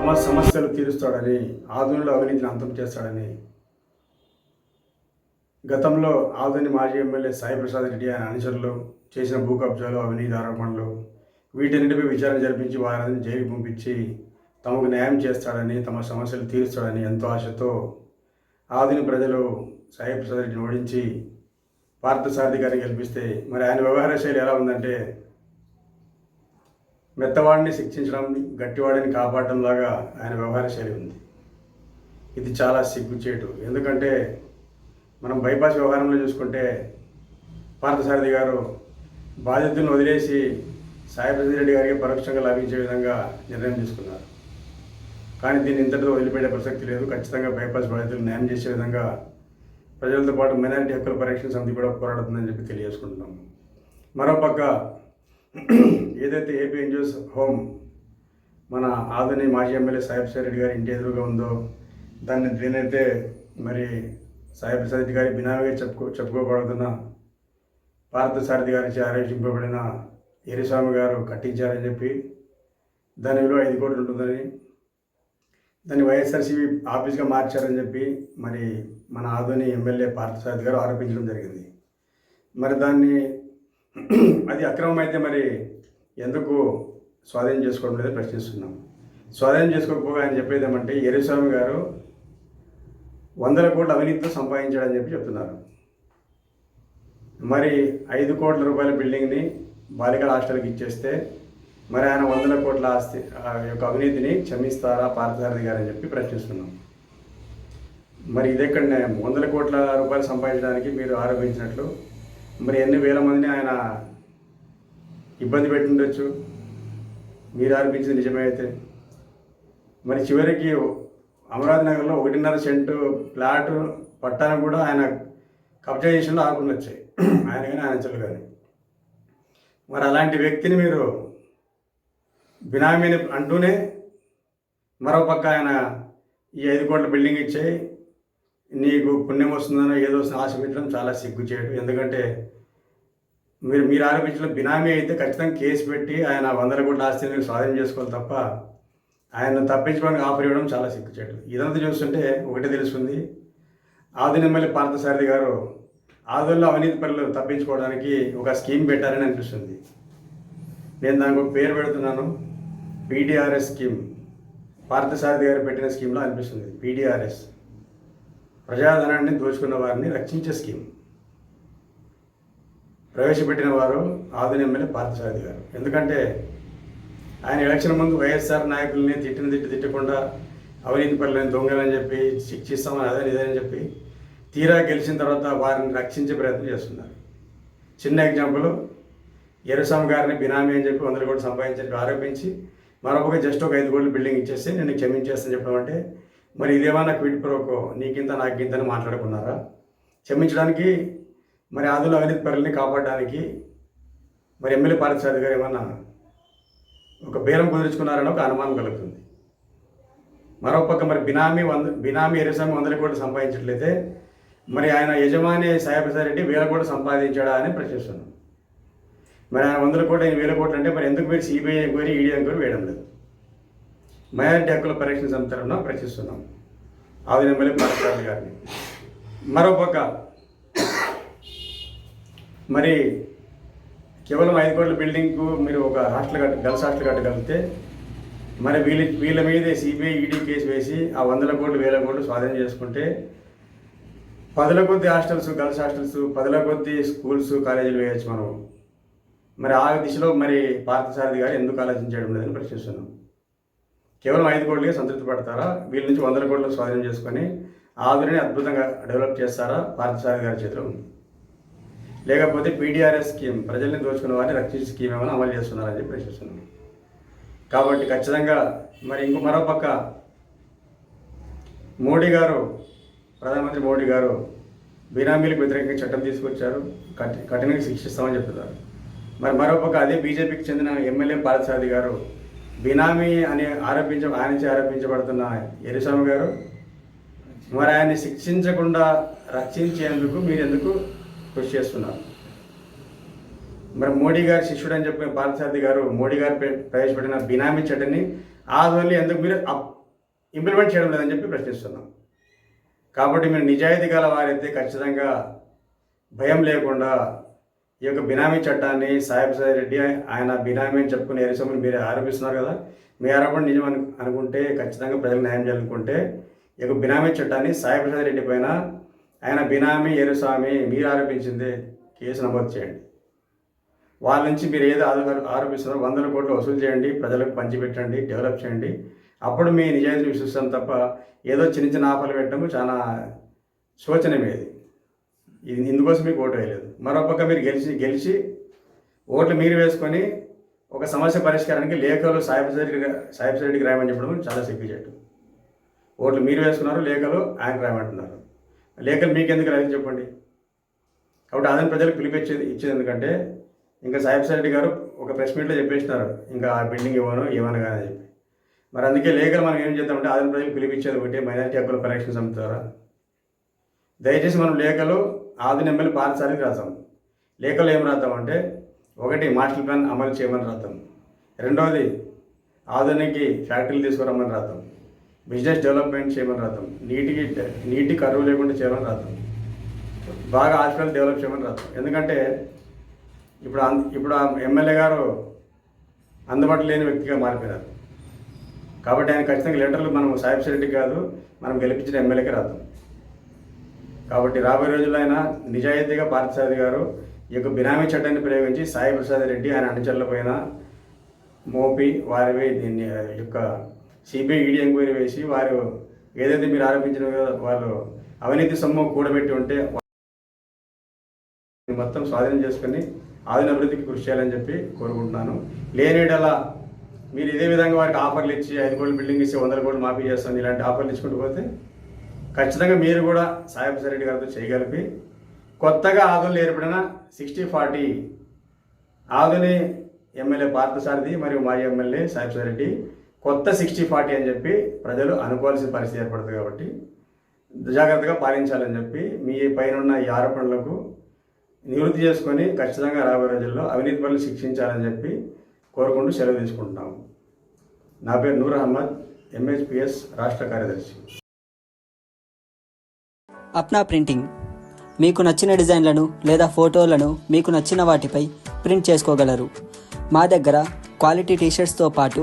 తమ సమస్యలు తీరుస్తాడని ఆధునిలో అవినీతిని అంతం చేస్తాడని. గతంలో ఆధుని మాజీ ఎమ్మెల్యే సాయిప్రసాద్ రెడ్డి ఆయన అనుచరులు చేసిన భూ కబ్జాలు అవినీతి ఆరోపణలు వీటన్నిటిపై విచారణ జరిపించి వారిని జైలు పంపించి తమకు న్యాయం చేస్తాడని తమ సమస్యలు తీరుస్తాడని ఎంతో ఆశతో ఆధుని ప్రజలు సాయిప్రసాద్ రెడ్డిని ఓడించి పార్థసారథి గారిని గెలిపిస్తే మరి ఆయన వ్యవహార శైలి ఎలా ఉందంటే మెత్తవాడిని శిక్షించడం గట్టివాడిని కాపాడడం లాగా ఆయన వ్యవహార శైలి ఉంది. ఇది చాలా సిగ్గుచేటు. ఎందుకంటే మనం బైపాస్ వ్యవహారంలో చూసుకుంటే పార్థసారథి గారు బాధితులను వదిలేసి సాయి రెడ్డి గారికి పరోక్షంగా లభించే విధంగా నిర్ణయం తీసుకున్నారు. కానీ దీన్ని ఇంతటితో వదిలిపెట్టే ప్రసక్తి లేదు. ఖచ్చితంగా బైపాస్ బాధ్యతలు న్యాయం చేసే విధంగా ప్రజలతో పాటు మైనారిటీ హక్కుల పరిరక్షణ సమితి కూడా పోరాడుతుందని చెప్పి తెలియజేసుకుంటున్నాము మరోపక్క ఏదైతే ఏపీ ఎన్జిఓస్ హోమ్ మన ఆదని మాజీ ఎమ్మెల్యే సాహెబ్ రెడ్డి గారి ఇంటి ఎదురుగా ఉందో దాన్ని దీనైతే మరి సాహెబ్ రెడ్డి గారి బినామీగా చెప్పుకో చెప్పుకోబడుతున్న సారథి గారి ఆరోపింపబడిన ఎరిస్వామి గారు కట్టించారని చెప్పి దాని విలువ ఐదు కోట్లు ఉంటుందని దాన్ని వైఎస్ఆర్సీపీ ఆఫీస్గా మార్చారని చెప్పి మరి మన ఆధుని ఎమ్మెల్యే పార్థసారథి గారు ఆరోపించడం జరిగింది. మరి దాన్ని అది అక్రమం అయితే మరి ఎందుకు స్వాధీనం చేసుకోవడం లేదని ప్రశ్నిస్తున్నాం. స్వాధీనం చేసుకోకపోగా ఆయన చెప్పేది ఏమంటే ఎరుస్వామి గారు వందల కోట్లు అవినీతితో సంపాదించాడని చెప్పి చెప్తున్నారు. మరి ఐదు కోట్ల రూపాయల బిల్డింగ్ని బాలికల హాస్టల్కి ఇచ్చేస్తే మరి ఆయన వందల కోట్ల ఆస్తి ఆ యొక్క అవినీతిని క్షమిస్తారా పార్థసారథి గారు అని చెప్పి ప్రశ్నిస్తున్నాం. మరి ఇదెక్కడ న్యాయం? వందల కోట్ల రూపాయలు సంపాదించడానికి మీరు ఆరోపించినట్లు మరి ఎన్ని వేల మందిని ఆయన ఇబ్బంది పెట్టుండొచ్చు. మీరు అనిపించింది నిజమే అయితే. మరి చివరికి అమరావతి నగర్లో ఒకటిన్నర సెంటు ప్లాట్ పట్టాను కూడా ఆయన కబ్జా చేసిన ఆకుండా వచ్చాయి. ఆయన కానీ ఆయన చెల్లు కానీ. మరి అలాంటి వ్యక్తిని మీరు బినామీని అంటూనే మరో పక్క ఆయన ఈ ఐదు కోట్ల బిల్డింగ్ ఇచ్చాయి. నీకు పుణ్యం వస్తుందనో ఏదో వస్తుందో ఆశ పెట్టడం చాలా సిగ్గు చేయడం. ఎందుకంటే మీరు మీరు ఆరోపించిన బినామీ అయితే ఖచ్చితంగా కేసు పెట్టి ఆయన వందల కోట్ల ఆస్తిని మీరు స్వాధీనం చేసుకోవాలి తప్ప ఆయన తప్పించుకోవడానికి ఆఫర్ ఇవ్వడం చాలా సిగ్గు చేయడం ఇదంతా చూస్తుంటే ఒకటే తెలుస్తుంది. ఆదిన ఎమ్మెల్యే పార్థసారథి గారు ఆదుల్లో అవినీతి పనులు తప్పించుకోవడానికి ఒక స్కీమ్ పెట్టారని అనిపిస్తుంది. నేను దానికి ఒక పేరు పెడుతున్నాను. పీడిఆర్ఎస్ స్కీమ్. పార్థసారథి గారు పెట్టిన స్కీమ్లో అనిపిస్తుంది. పీడిఆర్ఎస్. ప్రజాధనాన్ని దోచుకున్న వారిని రక్షించే స్కీమ్. ప్రవేశపెట్టిన వారు ఆదిన ఎమ్మెల్యే పార్థసారథి గారు. ఎందుకంటే ఆయన ఎలక్షన్ ముందు వైఎస్ఆర్ నాయకుల్ని తిట్టిన తిట్టి తిట్టకుండా అవినీతి పనులని దొంగలని చెప్పి శిక్షిస్తామని అదని ఇదని చెప్పి తీరా గెలిచిన తర్వాత వారిని రక్షించే ప్రయత్నం చేస్తున్నారు. చిన్న ఎగ్జాంపుల్ ఎరుసాం గారిని బినామీ అని చెప్పి వందల కోట్లు సంపాదించడానికి ఆరోపించి మరొక జస్ట్ ఒక ఐదు కోట్లు బిల్డింగ్ ఇచ్చేసి నేను క్షమించేస్తాను చెప్పడం అంటే మరి ఇదేమన్నా క్విడ్ ప్రోకో నీకింత నాకింతని మాట్లాడుకున్నారా? క్షమించడానికి మరి ఆదుల అవినీతి పరులని కాపాడడానికి మరి ఎమ్మెల్యే పార్థసారథి గారు ఏమన్నా ఒక బేరం కుదుర్చుకున్నారని ఒక అనుమానం కలుగుతుంది. మరోపక్క మరి బినామీ వంద బినామీ ఎరుసామి వందల కోట్లు సంపాదించట్లయితే మరి ఆయన యజమాని సాయిప్రసాద్ రెడ్డి వేల కోట్లు సంపాదించాడా అని ప్రశ్నిస్తున్నాం. మరి ఆయన వందల కోట్లు ఆయన వేల కోట్లు అంటే మరి ఎందుకు మీరు సిబిఐ ఎంక్వైరీ ఈడీ ఎంక్వైరీ వేయడం లేదు? మైనారిటీ హక్కుల పరిరక్షణ సమితి తరఫున ప్రశ్నిస్తున్నాం. ఆదిన ఎమ్మెల్యే పార్థసారథి గారిని. మరోపక్క మరి కేవలం ఐదు కోట్ల బిల్డింగ్కు మీరు ఒక హాస్టల్ కట్ట గర్ల్స్ హాస్టల్ కట్టగలిగితే మరి వీళ్ళ వీళ్ళ మీద సిబిఐ ఈడీ కేసు వేసి ఆ వందల కోట్లు వేల కోట్లు స్వాధీనం చేసుకుంటే పదుల కొద్ది హాస్టల్స్ గర్ల్స్ హాస్టల్స్ పదుల కొద్ది స్కూల్స్ కాలేజీలు వేయచ్చు మనం. మరి ఆ దిశలో మరి పార్థసారథి గారు ఎందుకు ఆలోచించడం లేదని ప్రశ్నిస్తున్నాం. కేవలం ఐదు కోట్లకే సంతృప్తి పడతారా? వీళ్ళ నుంచి వందల కోట్లు స్వాధీనం చేసుకొని ఆధునిని అద్భుతంగా డెవలప్ చేస్తారా? పార్థసారథి గారి చేతిలో ఉంది. లేకపోతే పీడిఆర్ఎస్ స్కీమ్ ప్రజల్ని దోచుకున్న వారిని రక్షించే స్కీమ్ ఏమైనా అమలు చేస్తున్నారని చెప్పి ప్రశ్నిస్తున్నాం కాబట్టి ఖచ్చితంగా మరి ఇంకో మరోపక్క మోడీ గారు ప్రధానమంత్రి మోడీ గారు బీనామీలకు వ్యతిరేకంగా చట్టం తీసుకొచ్చారు కఠి కఠినంగా శిక్షిస్తామని చెప్తున్నారు. మరి మరోపక్క అదే బీజేపీకి చెందిన ఎమ్మెల్యే పార్థసారథి గారు బినామీ అని ఆరోపించ ఆయన నుంచి ఆరోపించబడుతున్న ఎరుస్వామి గారు మరి ఆయన్ని శిక్షించకుండా రక్షించేందుకు మీరు ఎందుకు కృషి చేస్తున్నారు. మరి మోడీ గారి శిష్యుడు అని చెప్పిన పార్థసారథి గారు మోడీ గారు ప్రవేశపెట్టిన బినామీ చట్టని ఆధ్వర్యంలో ఎందుకు మీరు ఇంప్లిమెంట్ చేయడం లేదని చెప్పి ప్రశ్నిస్తున్నాం. కాబట్టి మీరు నిజాయితీ గల వారైతే ఖచ్చితంగా భయం లేకుండా ఈ యొక్క బినామీ చట్టాన్ని సాహెబ్ సాయి రెడ్డి ఆయన బినామీ అని చెప్పుకుని ఎరిసమని మీరు ఆరోపిస్తున్నారు కదా. మీ ఆరోపణ నిజం అను అనుకుంటే ఖచ్చితంగా ప్రజలకు న్యాయం చేయాలనుకుంటే ఈ యొక్క బినామీ చట్టాన్ని సాయి రెడ్డి పైన ఆయన బినామీ ఎరుస్వామి మీరు ఆరోపించిందే కేసు నమోదు చేయండి. వాళ్ళ నుంచి మీరు ఏదో ఆధార ఆరోపిస్తున్నారో వందల కోట్లు వసూలు చేయండి ప్రజలకు పంచిపెట్టండి డెవలప్ చేయండి. అప్పుడు మీ నిజాయితీని విశ్వసిస్తాం తప్ప ఏదో చిన్న చిన్న ఆఫర్లు పెట్టడం చాలా శోచనమేది. ఇది ఇందుకోసం మీకు ఓటు వేయలేదు. మరోపక్క మీరు గెలిచి గెలిచి ఓట్లు మీరు వేసుకొని ఒక సమస్య పరిష్కారానికి లేఖలు సాహిబ్ సాయిబసరెడ్డికి రాయమని చెప్పడం చాలా సిగ్గుచేటు. ఓట్లు మీరు వేసుకున్నారు లేఖలు ఆయనకు రాయమంటున్నారు. లేఖలు మీకు ఎందుకు రాయని చెప్పండి. కాబట్టి అదని ప్రజలకు పిలిపించేది ఇచ్చేది ఎందుకంటే ఇంకా సాహెబ్ రెడ్డి గారు ఒక ప్రెస్ మీట్లో చెప్పేసినారు. ఇంకా ఆ బిల్డింగ్ ఇవ్వను ఇవ్వను కానీ చెప్పి. మరి అందుకే లేఖలు మనం ఏం చేద్దామంటే ఆదిన ప్రజలకు పిలిపించేది ఒకటి మైనారిటీ హక్కుల పరిరక్షణ సంస్థ ద్వారా. దయచేసి మనం లేఖలు ఆదిన ఎమ్మెల్యే పాఠశాలకి రాద్దాం. లేఖలు ఏం రాద్దామంటే ఒకటి మాస్టర్ ప్లాన్ అమలు చేయమని రాద్దాం. రెండవది ఆధునికి ఫ్యాక్టరీలు తీసుకురమ్మని రాద్దాం. బిజినెస్ డెవలప్మెంట్ చేయమని రాద్దాం. నీటికి నీటి కరువు లేకుండా చేయమని రాద్దాం. బాగా హాస్పిటల్ డెవలప్ చేయమని రాద్దాం. ఎందుకంటే ఇప్పుడు అన్- ఇప్పుడు ఎమ్మెల్యే గారు అందుబాటులో లేని వ్యక్తిగా మారిపోయినారు. కాబట్టి ఆయన ఖచ్చితంగా లెటర్లు మనం సాహిబ్ రెడ్డికి కాదు మనం గెలిపించిన ఎమ్మెల్యేకి రాద్దాం. కాబట్టి రాబోయే రోజుల్లో ఆయన నిజాయితీగా పార్థసారథి గారు ఈ యొక్క బినామీ చట్టాన్ని ప్రయోగించి సాయి ప్రసాద్ రెడ్డి ఆయన అనుచరులపైన మోపి వారివి దీన్ని యొక్క సిబిఐ ఈడీ ఎంక్వైరీ వేసి వారు ఏదైతే మీరు ఆరోపించిన వాళ్ళు అవినీతి సొమ్ము కూడబెట్టి ఉంటే మొత్తం స్వాధీనం చేసుకుని ఆధునిక అభివృద్ధికి కృషి చేయాలని చెప్పి కోరుకుంటున్నాను. లేనిడలా మీరు ఇదే విధంగా వారికి ఆఫర్లు ఇచ్చి ఐదు కోట్ల బిల్డింగ్ ఇచ్చి వందల కోట్లు మాఫీ చేస్తాను ఇలాంటి ఆఫర్లు ఇచ్చుకుంటూ పోతే ఖచ్చితంగా మీరు కూడా సాయి రెడ్డి గారితో చేయగలిపి కొత్తగా ఆదులు ఏర్పడిన సిక్స్టీ ఫార్టీ ఆదుని ఎమ్మెల్యే పార్థసారథి మరియు మాజీ ఎమ్మెల్యే సాయి రెడ్డి కొత్త సిక్స్టీ ఫార్టీ అని చెప్పి ప్రజలు అనుకోవాల్సిన పరిస్థితి ఏర్పడుతుంది కాబట్టి జాగ్రత్తగా పాలించాలని చెప్పి మీ పైన ఈ ఆరోపణలకు నివృత్తి చేసుకొని ఖచ్చితంగా రాబోయే రోజుల్లో అవినీతి పనులు శిక్షించాలని చెప్పి కోరుకుంటూ సెలవు తీసుకుంటున్నాము. నా పేరు నూర్ అహ్మద్ ఎంహెచ్పిఎస్ రాష్ట్ర కార్యదర్శి. అప్నా ప్రింటింగ్. మీకు నచ్చిన డిజైన్లను లేదా ఫోటోలను మీకు నచ్చిన వాటిపై ప్రింట్ చేసుకోగలరు. మా దగ్గర క్వాలిటీ టీషర్ట్స్తో పాటు